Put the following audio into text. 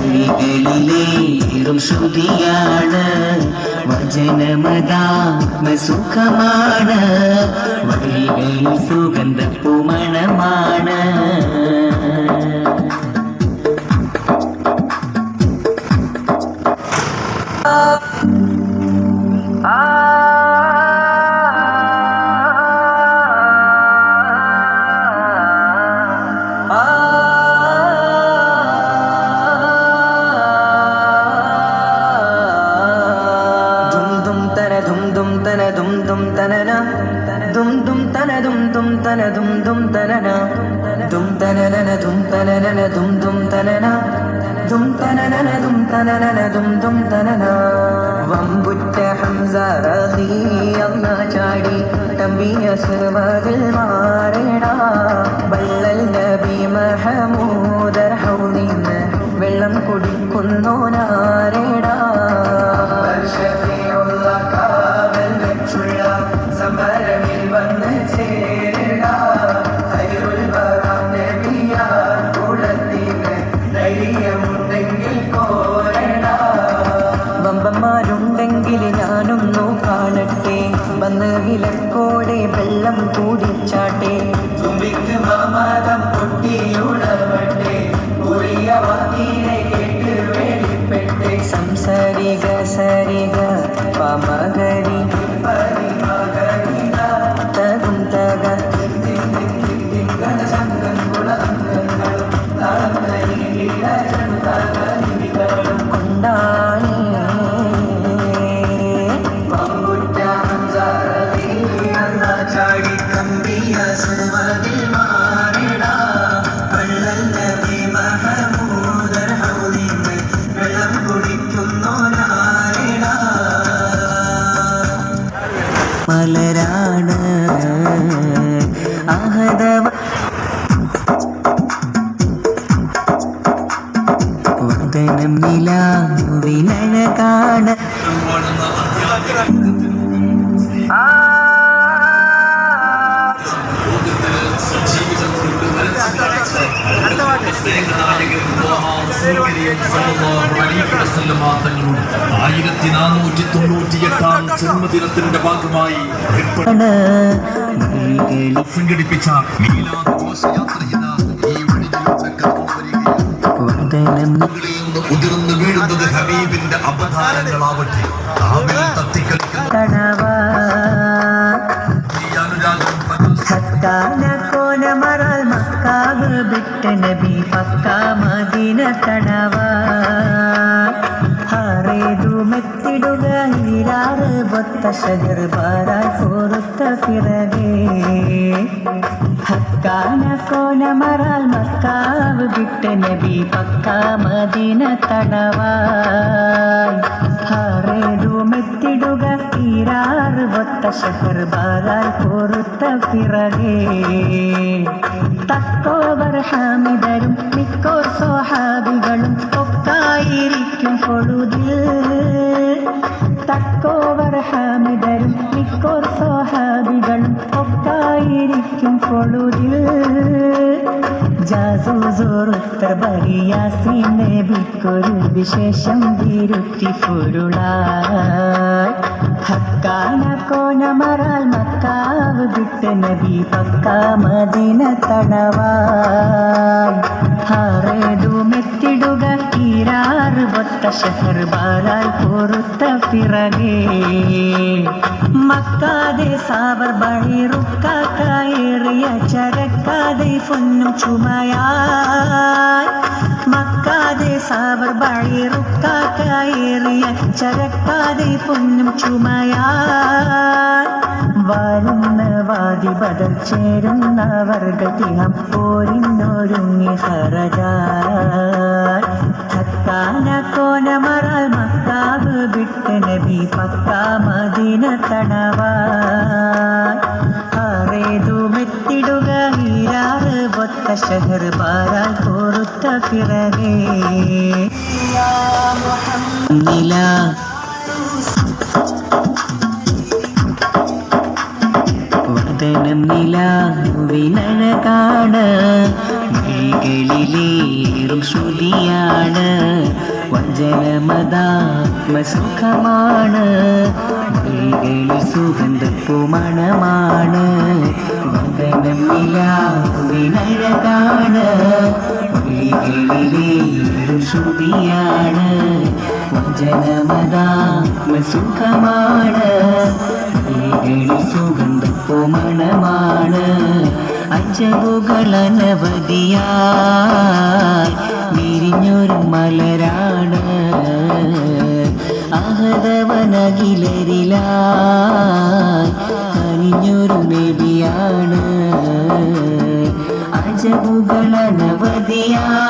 മൊഴികളിലേറും ശ്രുതിയാണ്. വചനമതാത്മസുഖമാണ് വഴികളിൽ സുഗന്ധ പൂമണമാണ് ദും തന ദും ദും തനന. ദും ദും തന ദും ദും തന ദും ദും തനന. ദും തനനന ദും തനനന ദും ദും തനന. ദും തനനന ദും തനനന ദും ദും തനന. വമ്പുറ്റ ഹംസ റളിയല്ല ചാടി. തമ്പിയ സുമതിൽ മാറേടാ tree somebody വദനം നിലാവിനഴകാണ് ആയിരത്തി നാനൂറ്റി തൊണ്ണൂറ്റി എട്ടാം ജന്മദിനത്തിന്റെ ഭാഗമായി സംഘടിപ്പിച്ച ഈ ഉതിർന്നു വീഴുന്നത് ഹബീബിന്റെ അവതാരങ്ങളാവട്ടെ കാവിൽ തത്തിക്കളിക്കുന്ന തടവാ. ഈ അനുരാഗം പ്രദർശിപ്പിക്കുന്ന സത്താന കോന മറാൽ മക്കാവ് വിട്ട് നബി പക്ക മദീന തടവാ. ഹാറേതു മെത്തിടുക ഹീരാറ് ബൊത്ത ഷജർ ബാരാൽ പൊറുത്ത പിറകെ. മക്കാവ് വിട്ട് നബി പക്ക മദീന തടവാ ഹാറേതു മെത്തിടുക തീരാറ് ഒത്ത ഷഹർ ബാലാൽ പൊറുത്ത പിറകേ. തക്കോവർ ഹാമിദരും മിക്കോർ സ്വഹാബികളും ഒക്കായിരിക്കും പൊഴുതിൽ നബിക്കൊരു വിശേഷം വിരുത്തി പൊരുളായി. ഹക്കാന കോന മറാൽ മക്കാവ് വിട്ട് നബി പക്ക മദീന തടവായി ഹാറേതു മെത്തിടുക തീരാറ് ഒത്ത ഷഹർ ബാരാൽ പൊറുത്ത പിറകേ. മക്കാതെ സാവർ ബഴി റുക്കായേറിയ ചരക്കാതെ പൊന്നും ചുമയായി മക്കാതെ സാവർ ബഴി റുക്കായേറിയ ചരക്കാതെ പൊന്നും ചുമയായി വരുന്ന വാതി ബദൽ ചേരുന്ന വർഗത്തിനം പോരിന്നൊരുങ്ങി ഹറജാൻ ഹക്കാന കോന മറാൽ മക്കാവ് വിട്ട് നബി പക്ക മദീന ആറേതു മെത്തിടുക ഹീരാറ് ഒത്ത ഷഹർ പാറാൽ പൊറുത്ത പിറകേ. നില. നിലാവിനഴകാണ് മൊഴികളിലേറും ശ്രുതിയാണ്. വചനമതാത്മസുഖമാണ് മൊഴികളിൽ സുഗന്ധപ്പുമണമാണ് വന്ദനം നിലാവിനഴകാണ് മൊഴികളിലേറും ശ്രുതിയാണ്. വചനമതാത്മസുഖമാണ് വിരിഞ്ഞൊരു മലരാണ്. അഹതവനകിലരിലായി കനിഞ്ഞൊരു നബിയാണ് അജവുകൾ അനവധിയായി